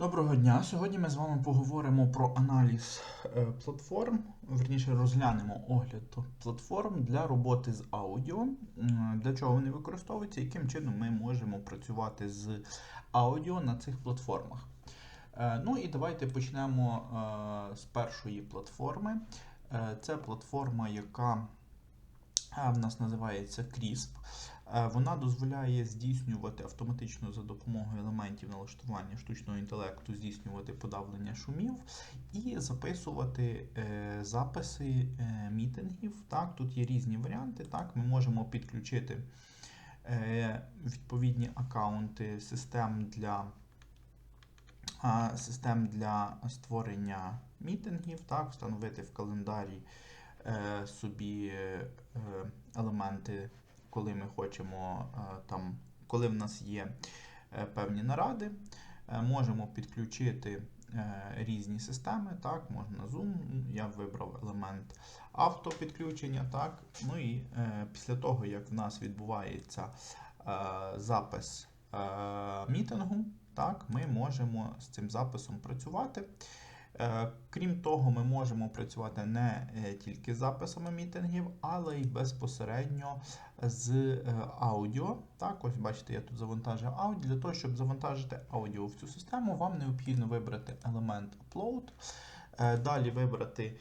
Доброго дня. Сьогодні ми з вами поговоримо про аналіз е, платформ, верніше розглянемо огляд платформ для роботи з аудіо, для чого вони використовуються, яким чином ми можемо працювати з аудіо на цих платформах. Е, Ну і давайте почнемо е, з першої платформи. Це платформа, яка в нас називається CRISP. Е, Вона дозволяє здійснювати автоматично за допомогою елементів налаштування штучного інтелекту, здійснювати подавлення шумів і записувати е, записи е, мітингів. Так, тут є різні варіанти. Так, ми можемо підключити відповідні аккаунти систем для. Систем для створення мітингів, так, встановити в календарі собі елементи коли ми хочемо е, там, коли в нас є е, певні наради, е, можемо підключити різні системи. Так, можна Zoom, я вибрав елемент автопідключення. Так, ну і після того, як в нас відбувається запис мітингу, так, ми можемо з цим записом працювати. Е, Крім того, ми можемо працювати не е, тільки з записами мітингів, але й безпосередньо з е, аудіо. Так, ось бачите, я тут завантажив аудіо. Для того, щоб завантажити аудіо в цю систему, вам необхідно вибрати елемент Upload, далі вибрати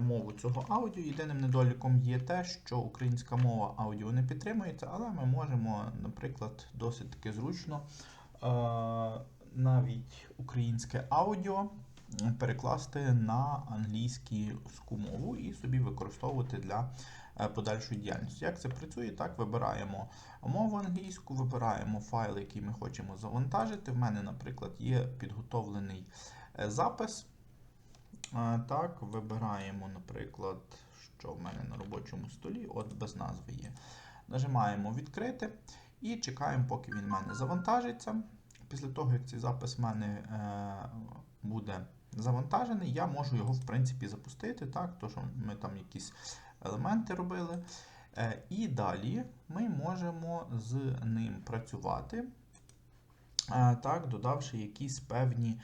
мову цього аудіо. Єдиним недоліком є те, що українська мова аудіо не підтримується, але ми можемо, наприклад, досить таки зручно навіть українське аудіо перекласти на англійську мову і собі використовувати для е, подальшої діяльності. Як це працює? Так, вибираємо мову англійську, вибираємо файл, який ми хочемо завантажити. В мене, наприклад, є підготовлений е, запис. Е, Так, вибираємо, наприклад, що в мене на робочому столі, от без назви є. Нажимаємо відкрити і чекаємо, поки він в мене завантажиться. Після того, як цей запис в мене е, буде завантажений, я можу його, в принципі, запустити, так, то, що ми там якісь елементи робили. Е, і далі ми можемо з ним працювати, е, так, додавши якісь певні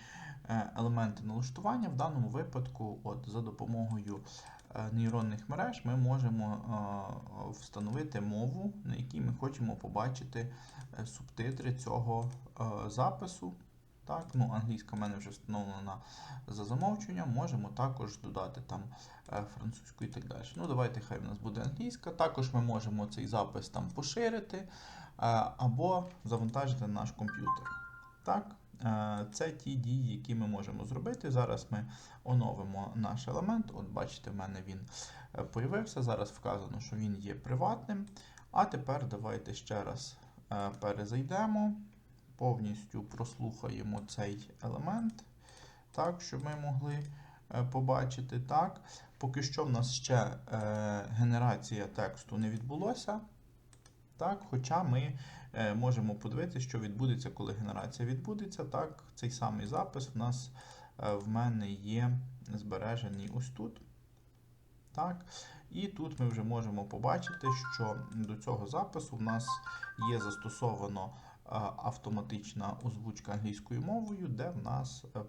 елементи налаштування. В даному випадку, от, за допомогою нейронних мереж, ми можемо е, встановити мову, на якій ми хочемо побачити е, субтитри цього е, запису. Так, ну, Англійська в мене вже встановлена за замовчуванням, можемо також додати там е, французьку і так далі. Ну, Давайте хай в нас буде англійська. Також ми можемо цей запис там поширити е, або завантажити на наш комп'ютер. Так, е, Це ті дії, які ми можемо зробити. Зараз ми оновимо наш елемент. От бачите, в мене він е, появився. Зараз вказано, що він є приватним. А тепер давайте ще раз е, перезайдемо повністю прослухаємо цей елемент, так, щоб ми могли е, побачити. так. Поки що в нас ще е, генерація тексту не відбулося. Так, Хоча ми е, можемо подивитися, що відбудеться, коли генерація відбудеться. Так, Цей самий запис в нас е, в мене є збережений ось тут. Так, І тут ми вже можемо побачити, що до цього запису в нас є застосовано автоматична озвучка англійською мовою, де в нас е,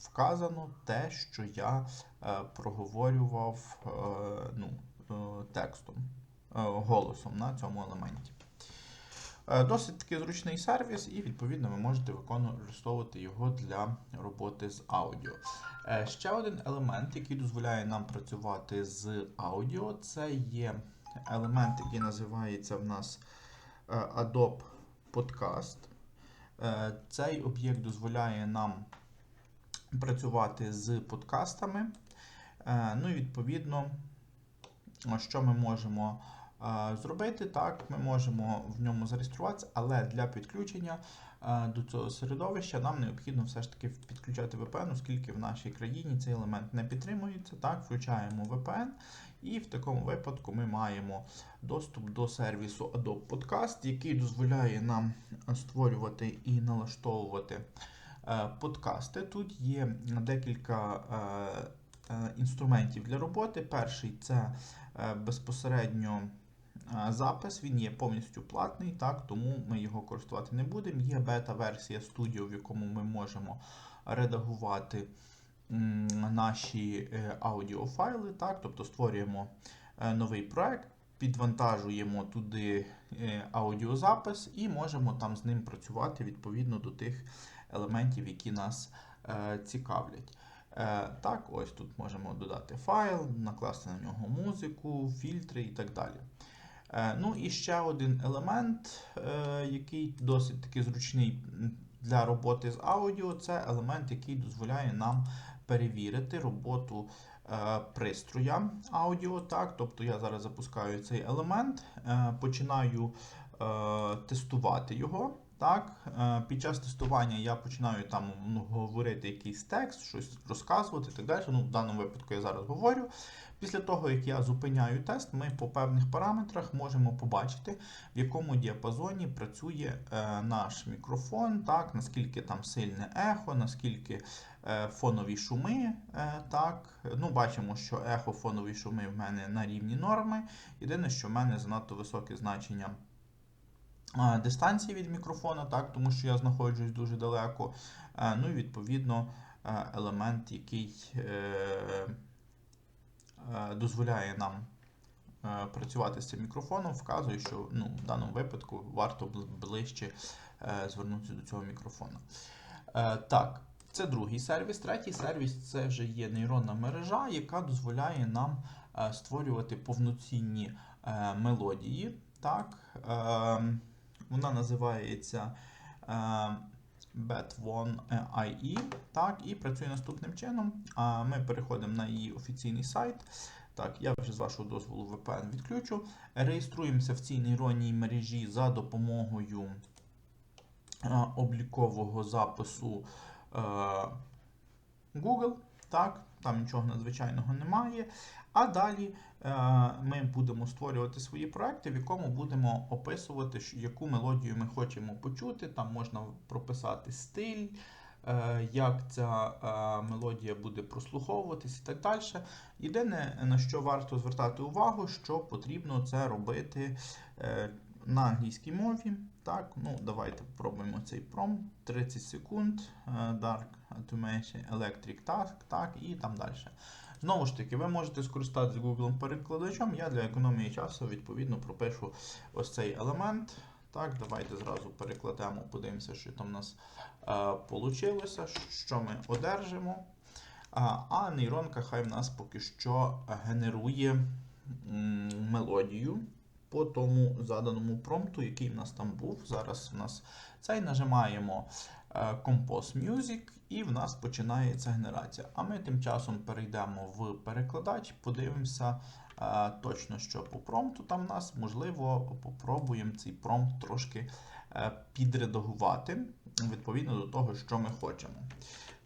вказано те, що я е, проговорював е, ну, текстом, голосом на цьому елементі. Досить таки зручний сервіс, і, відповідно, ви можете використовувати його для роботи з аудіо. Ще один елемент, який дозволяє нам працювати з аудіо, це є елемент, який називається в нас Adobe Podcast. Цей об'єкт дозволяє нам працювати з подкастами. Ну і відповідно, що ми можемо зробити? Так, ми можемо в ньому зареєструватися, але для підключення до цього середовища нам необхідно все ж таки підключати VPN, оскільки в нашій країні цей елемент не підтримується. Так, Включаємо VPN, і в такому випадку ми маємо доступ до сервісу Adobe Podcast, який дозволяє нам створювати і налаштовувати е, подкасти. Тут є декілька е, е, інструментів для роботи. Перший це безпосередньо. Запис він є повністю платний, так, тому ми його користувати не будемо. Є бета-версія Studio, в якому ми можемо редагувати наші е, аудіофайли, так, тобто створюємо е, новий проект, підвантажуємо туди е, аудіозапис і можемо там з ним працювати відповідно до тих елементів, які нас е, цікавлять. Е, Так, ось тут можемо додати файл, накласти на нього музику, фільтри і так далі. Е, Ну і ще один елемент, е, який досить таки зручний для роботи з аудіо, це елемент, який дозволяє нам перевірити роботу е, пристроя аудіо. Так, тобто я зараз запускаю цей елемент, починаю тестувати його. Так, е, під час тестування я починаю там ну, говорити якийсь текст, щось розказувати і так далі. Ну, в даному випадку я зараз говорю. Після того, як я зупиняю тест, ми по певних параметрах можемо побачити, в якому діапазоні працює е, наш мікрофон, так, наскільки там сильне ехо, наскільки е, фонові шуми. Е, так. Ну, Бачимо, що ехо, фонові шуми в мене на рівні норми. Єдине, що в мене занадто високе значення дистанції від мікрофона, так, тому що я знаходжусь дуже далеко. Е, ну і відповідно е, елемент, який. Е, дозволяє нам працювати з цим мікрофоном, вказує, що ну, в даному випадку варто ближче звернутися до цього мікрофона. Так, це другий сервіс. Третій сервіс це вже є нейронна мережа, яка дозволяє нам створювати повноцінні мелодії. Так, Вона називається Bet1 IE, так, і працює наступним чином. Ми переходимо на її офіційний сайт. Так, я вже з вашого дозволу VPN відключу. Реєструємося в цій нейронній мережі за допомогою облікового запису Google. Так, Там нічого надзвичайного немає. А далі е, ми будемо створювати свої проекти, в якому будемо описувати, яку мелодію ми хочемо почути. Там можна прописати стиль, е, як ця е, мелодія буде прослуховуватись і так далі. Єдине, на що варто звертати увагу, що потрібно це робити на англійській мові. Так, ну Давайте спробуємо цей пром. 30 секунд, Dark Automation Electric Task, так, і там далі. Знову ж таки, ви можете скористатися Google перекладачем. Я для економії часу відповідно пропишу ось цей елемент. Так, Давайте зразу перекладемо, подивимося, що там у нас вийшло, що ми одержимо. А, а нейронка хай в нас поки що генерує м, мелодію по тому заданому промпту, який в нас там був. Зараз в нас цей нажимаємо е, Compose Music, і в нас починається генерація. А ми тим часом перейдемо в перекладач, подивимося е, точно, що по промпту там в нас, можливо, попробуємо цей промпт трошки е, підредагувати відповідно до того, що ми хочемо.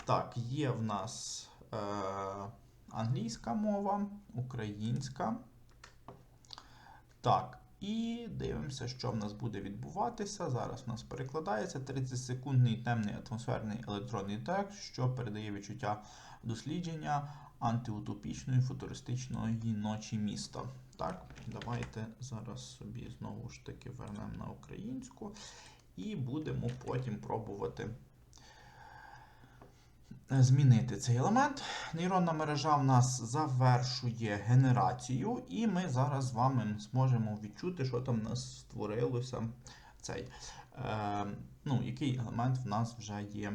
Так, є в нас е, англійська мова, українська. Так, і дивимося, що в нас буде відбуватися. Зараз в нас перекладається 30-секундний темний атмосферний електронний текст, що передає відчуття дослідження антиутопічної футуристичної ночі міста. Так, давайте зараз собі знову ж таки вернемо на українську і будемо потім пробувати змінити цей елемент. Нейронна мережа в нас завершує генерацію, і ми зараз з вами зможемо відчути, що там в нас створилося цей, е, ну, який елемент в нас вже є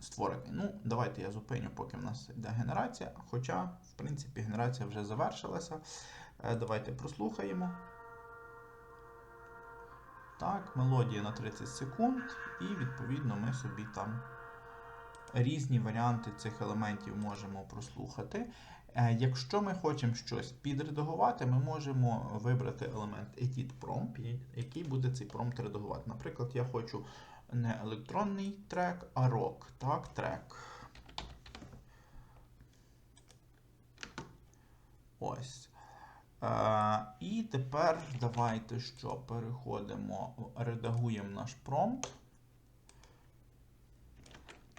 створений. Ну, Давайте я зупиню, поки в нас йде генерація. Хоча, в принципі, генерація вже завершилася. Е, давайте прослухаємо. Так, мелодія на 30 секунд, і відповідно ми собі там різні варіанти цих елементів можемо прослухати. Е, якщо ми хочемо щось підредагувати, ми можемо вибрати елемент Edit Prompt, який буде цей промпт редагувати. Наприклад, я хочу не електронний трек, а рок. Так, трек. Ось. Е, І тепер давайте що переходимо, редагуємо наш промпт.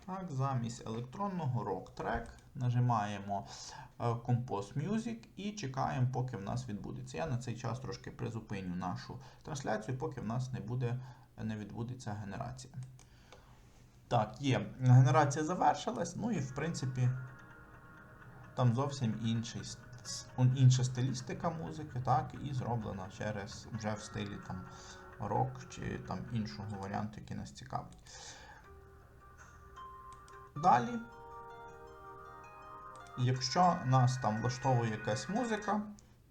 Так, Замість електронного track нажимаємо е, Compose Music і чекаємо, поки в нас відбудеться. Я на цей час трошки призупиню нашу трансляцію, поки в нас не буде, не відбудеться генерація. Так, є. Генерація завершилась, ну і в принципі там зовсім інший, інша стилістика музики, так, і зроблена через вже в стилі там рок чи там іншого варіанту, який нас цікавить. Далі, якщо нас там влаштовує якась музика,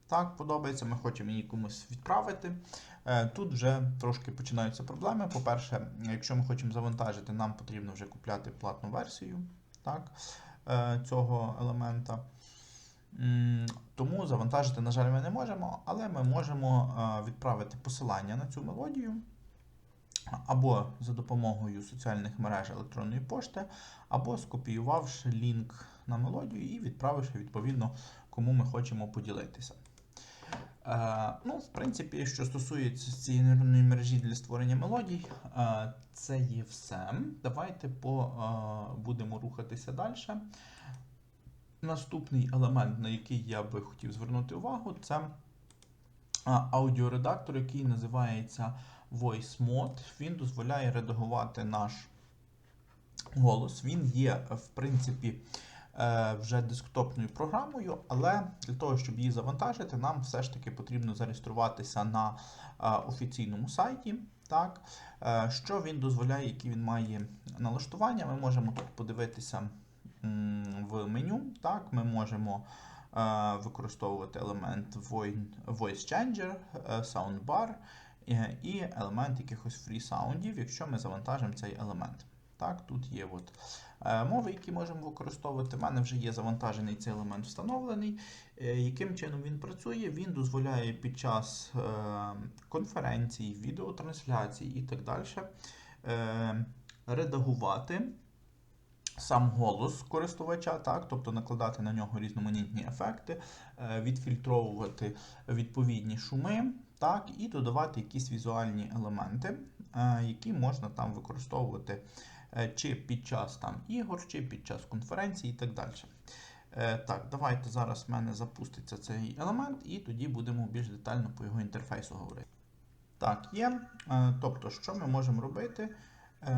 так, подобається, ми хочемо її комусь відправити. Е, Тут вже трошки починаються проблеми. По-перше, якщо ми хочемо завантажити, нам потрібно вже купляти платну версію так, е, цього елемента. Тому завантажити, на жаль, ми не можемо, але ми можемо е, відправити посилання на цю мелодію або за допомогою соціальних мереж електронної пошти, або скопіювавши лінк на мелодію і відправивши відповідно, кому ми хочемо поділитися. Е, ну, в принципі, що стосується цієї нейронної мережі для створення мелодій, е, це є все. Давайте по, е, будемо рухатися далі. Наступний елемент, на який я би хотів звернути увагу, це аудіоредактор, який називається Voice Mode. Він дозволяє редагувати наш голос. Він є, в принципі, е, вже десктопною програмою, але для того, щоб її завантажити, нам все ж таки потрібно зареєструватися на е, офіційному сайті. Так, Е, що він дозволяє, які він має налаштування. Ми можемо тут подивитися в меню. Так, Ми можемо використовувати елемент Voice Changer, Soundbar і елемент якихось фрі саундів, якщо ми завантажимо цей елемент. Так, тут є от, е, мови, які можемо використовувати. У мене вже є завантажений цей елемент встановлений. Е, яким чином він працює? Він дозволяє під час е, конференцій, відеотрансляцій і так далі е, редагувати сам голос користувача, так, тобто накладати на нього різноманітні ефекти, е, відфільтровувати відповідні шуми, так, і додавати якісь візуальні елементи, е, які можна там використовувати е, чи під час там ігор, чи під час конференцій і так далі. Е, Так, давайте зараз в мене запуститься цей елемент, і тоді будемо більш детально по його інтерфейсу говорити. Так, є. Тобто, що ми можемо робити?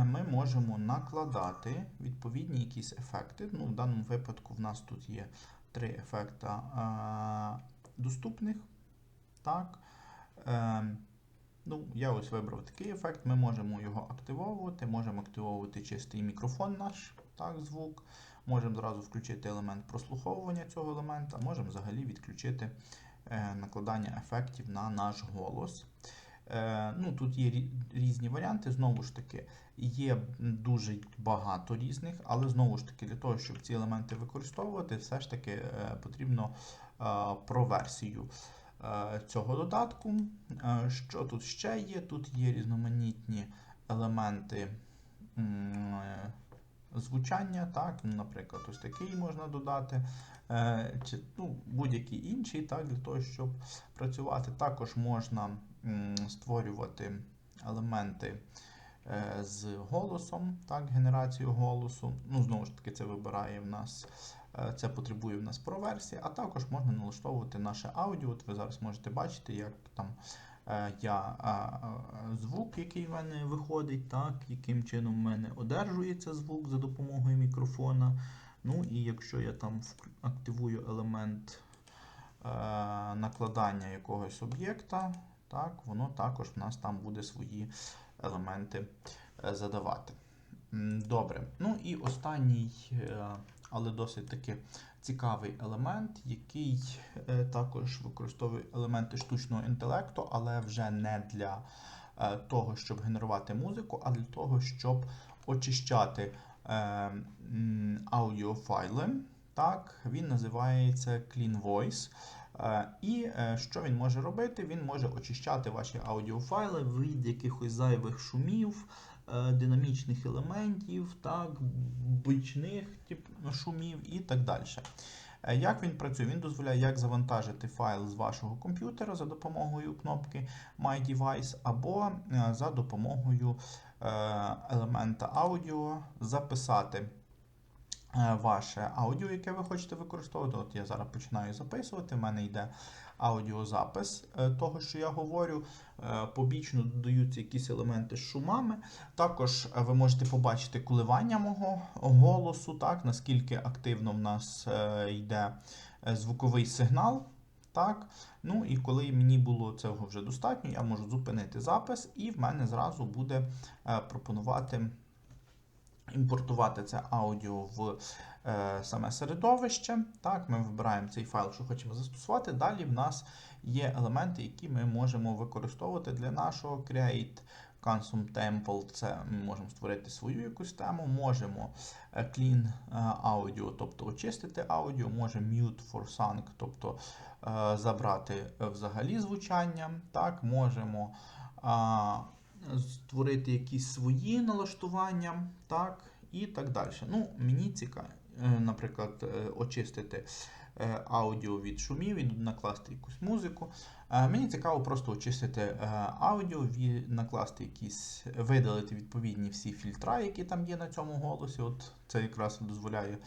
Ми можемо накладати відповідні якісь ефекти. Ну, В даному випадку в нас тут є три ефекта е, доступних. Так. Е, Ну, я ось вибрав такий ефект. Ми можемо його активовувати, можемо активовувати чистий мікрофон наш, так, звук. Можемо зразу включити елемент прослуховування цього елемента, можемо взагалі відключити е, накладання ефектів на наш голос. Е, ну, тут є різні варіанти. Знову ж таки, є дуже багато різних, але знову ж таки, для того, щоб ці елементи використовувати, все ж таки е, потрібно про версію цього додатку. Е, Що тут ще є? Тут є різноманітні елементи е, звучання, так, ну, наприклад, ось такий можна додати, е, чи ну, будь-який інший, так, для того, щоб працювати. Також можна створювати елементи е, з голосом, так, генерацію голосу. Ну, знову ж таки, це вибирає в нас. е, Це потребує в нас про версії, а також можна налаштовувати наше аудіо. От ви зараз можете бачити, як там е, я звук, який в мене виходить, так, яким чином в мене одержується звук за допомогою мікрофона. Ну і якщо я там активую елемент е, накладання якогось об'єкта, так, воно також в нас там буде свої елементи е, задавати. Добре. Ну і останній, е, але досить таки цікавий елемент, який е, також використовує елементи штучного інтелекту, але вже не для того, щоб генерувати музику, а для того, щоб очищати аудіофайли. Так, він називається Clean Voice. І е, що він може робити? Він може очищати ваші аудіофайли від якихось зайвих шумів, е, динамічних елементів, так, бичних тип, шумів і так далі. Е, Як він працює? Він дозволяє як завантажити файл з вашого комп'ютера за допомогою кнопки My Device, або за допомогою елемента аудіо записати ваше аудіо, яке ви хочете використовувати. От я зараз починаю записувати. в мене йде аудіозапис е, того, що я говорю. Е, Побічно додаються якісь елементи з шумами. Також е, ви можете побачити коливання мого голосу, так, наскільки активно в нас е, йде е, звуковий сигнал. Так, ну і коли мені було цього вже достатньо, я можу зупинити запис, і в мене зразу буде е, пропонувати імпортувати це аудіо в е, саме середовище. Так, ми вибираємо цей файл, що хочемо застосувати. Далі в нас є елементи, які ми можемо використовувати для нашого Create Consum Temple. Це ми можемо створити свою якусь тему, можемо е, clean е, audio, тобто очистити аудіо, можемо mute for sync, тобто е, забрати е, взагалі звучання. Так, можемо створити якісь свої налаштування, так, і так далі. Ну, мені цікаво, е, наприклад, е, очистити е, аудіо від шумів і накласти якусь музику. Мені цікаво просто очистити аудіо, накласти якісь, видалити відповідні всі фільтра, які там є на цьому голосі. От це якраз дозволяє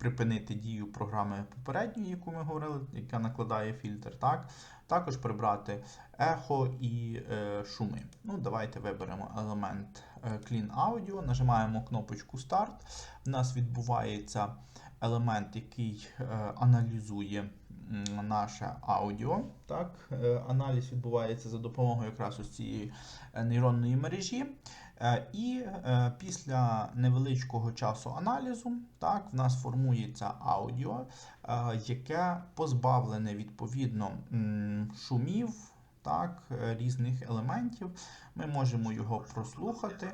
припинити дію програми попередньої, яку ми говорили, яка накладає фільтр. Так? Також прибрати ехо і е, шуми. Ну, давайте виберемо елемент е, Clean Audio, нажимаємо кнопочку Start. У нас відбувається елемент, який е, аналізує наше аудіо. Так? Е, аналіз відбувається за допомогою якраз ось цієї е, нейронної мережі. Е, І е, після невеличкого часу аналізу так, в нас формується аудіо, е, яке позбавлене відповідно шумів, так, різних елементів. Ми можемо його прослухати.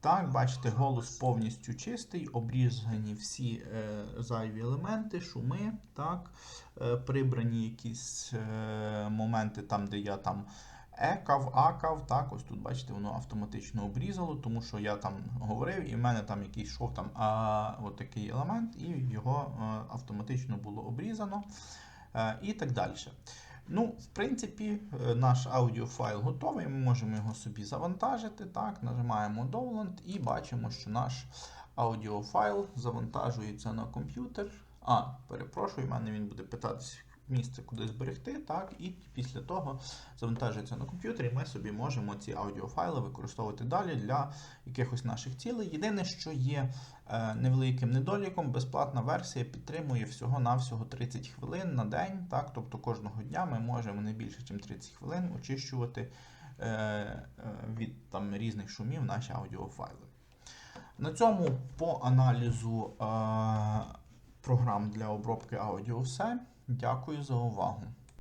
Так, бачите, голос повністю чистий, обрізані всі е, зайві елементи, шуми, так, е, прибрані якісь е, моменти там, де я там екав, акав, так, ось тут, бачите, воно автоматично обрізало, тому що я там говорив, і в мене там якийсь йшов там а, от такий елемент, і його е, автоматично було обрізано, е, і так далі. Ну, в принципі, е, наш аудіофайл готовий. Ми можемо його собі завантажити. Так, нажимаємо Download і бачимо, що наш аудіофайл завантажується на комп'ютер. А, перепрошую, в мене він буде питатись місце, куди зберегти. Так, і після того завантажується на комп'ютер, і ми собі можемо ці аудіофайли використовувати далі для якихось наших цілей. Єдине, що є е, невеликим недоліком, безплатна версія підтримує всього-навсього 30 хвилин на день. Так, тобто кожного дня ми можемо не більше, ніж 30 хвилин очищувати е, е, від там, різних шумів наші аудіофайли. На цьому по аналізу е, програм для обробки аудіо все. Дякую за увагу.